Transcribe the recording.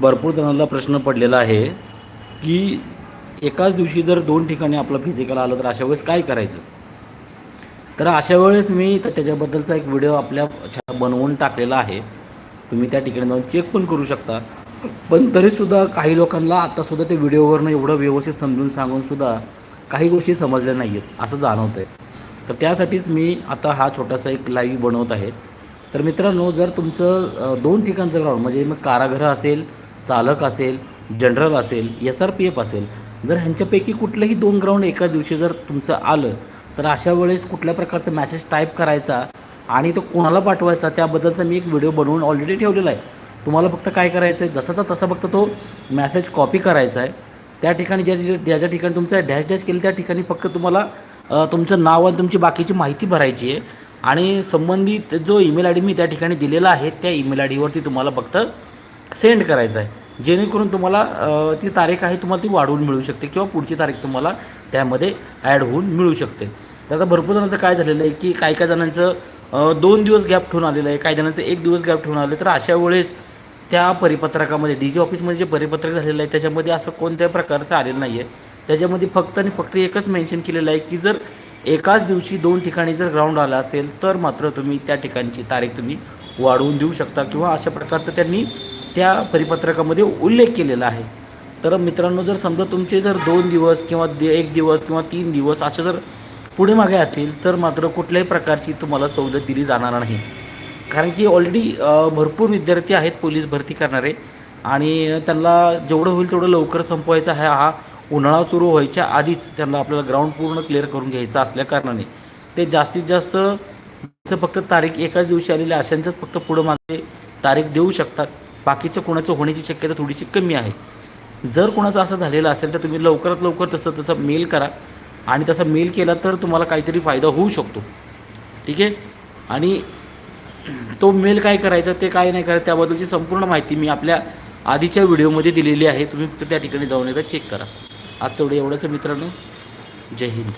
भरपूर जणांना प्रश्न पडलेला आहे की एकाच दिवशी जर दोन ठिकाणी आपलं फिजिकल आलं तर अशा वेळेस काय करायचं? तर अशा वेळेस मी तर त्याच्याबद्दलचा एक व्हिडिओ आपल्या बनवून टाकलेला आहे. तुम्ही त्या ठिकाणी जाऊन चेक पण करू शकता. पण तरीसुद्धा काही लोकांना आत्तासुद्धा ते व्हिडिओवरनं एवढं व्यवस्थित समजून सांगूनसुद्धा काही गोष्टी समजल्या नाही आहेत असं जाणवतं आहे तर त्यासाठीच मी आता हा छोटासा एक लाईव्ह बनवत आहे. तर मित्रांनो जर तुमचं दोन ठिकाणचं ग्राउंड म्हणजे मग कारागृह असेल चालक असेल जनरल असेल एस आर पी एफ असेल जर ह्यांच्यापैकी कुठलंही दोन ग्राउंड एका दिवशी जर तुमचं आलं तर अशा वेळेस कुठल्या प्रकारचा मॅसेज टाईप करायचा आणि तो कोणाला पाठवायचा त्याबद्दलचा मी एक व्हिडिओ बनवून ऑलरेडी ठेवलेला आहे. तुम्हाला फक्त काय करायचं आहे जसाचा तसा फक्त तो मॅसेज कॉपी करायचा आहे. त्या ठिकाणी ज्या ज्या ज्या ठिकाणी तुमचं डॅश डॅश केलं त्या ठिकाणी फक्त तुम्हाला तुमचं नाव आणि तुमची बाकीची माहिती भरायची आहे. आणि संबंधित जो ईमेल आय डी मी त्या ठिकाणी दिलेला आहे त्या ईमेल आय डीवरती तुम्हाला फक्त सेंड करायचं आहे. जेणेकरून तुम्हाला ती तारीख आहे तुम्हाला ती वाढवून मिळू शकते किंवा पुढची तारीख तुम्हाला त्यामध्ये ॲड होऊन मिळू शकते. तर आता भरपूर जणांचं काय झालेलं आहे की काही काही जणांचं दोन दिवस गॅप ठेवून आलेलं आहे काही जणांचं एक दिवस गॅप ठेवून आले तर अशा वेळेस त्या परिपत्रकामध्ये डी जी ऑफिसमध्ये जे परिपत्रक झालेलं आहे त्याच्यामध्ये असं कोणत्याही प्रकारचं आलेलं नाही आहे त्याच्यामध्ये फक्त आणि फक्त एकच मेन्शन केलेलं आहे की जर एकाच दिवशी दोन ठिकाणी जर ग्राउंड आला असेल तर मात्र तुम्ही त्या ठिकाणची तारीख तुम्ही वाढवून देऊ शकता किंवा अशा प्रकारचं त्यांनी त्या परिपत्रकामध्ये उल्लेख केलेला आहे. तर मित्रांनो जर समजा तुमचे जर दोन दिवस किंवा दे एक दिवस किंवा तीन दिवस असे जर पुढे मागे असतील तर मात्र कुठल्याही प्रकारची तुम्हाला सवलत दिली जाणार नाही. कारण की ऑलरेडी भरपूर विद्यार्थी आहेत पोलीस भरती करणारे आणि त्यांना जेवढं होईल तेवढं लवकर संपवायचा आहे हा उन्हाळा सुरू व्हायच्या आधीच त्यांना आपल्याला ग्राउंड पूर्ण क्लिअर करून घ्यायचं असल्याकारणाने ते जास्तीत जास्त फक्त तारीख एकाच दिवशी आलेल्या अशांच्याच फक्त पुढं मागे तारीख देऊ शकतात. बाकीचं कोणाचं होण्याची शक्यता थोडीशी कमी आहे. जर कोणाचं असं झालेलं असेल तर तुम्ही लवकरात लवकर तसं तसं मेल करा. आणि तसा मेल केला तर तुम्हाला काहीतरी फायदा होऊ शकतो. ठीक आहे? आणि तो मेल काय करायचा ते काय नाही करायचं त्याबद्दलची संपूर्ण माहिती मी आपल्या आधीच्या व्हिडिओमध्ये दिलेली आहे. तुम्ही फक्त त्या ठिकाणी जाऊन एकदा चेक करा. आजचं एवढं. एवढंच मित्रांनो. जय हिंद.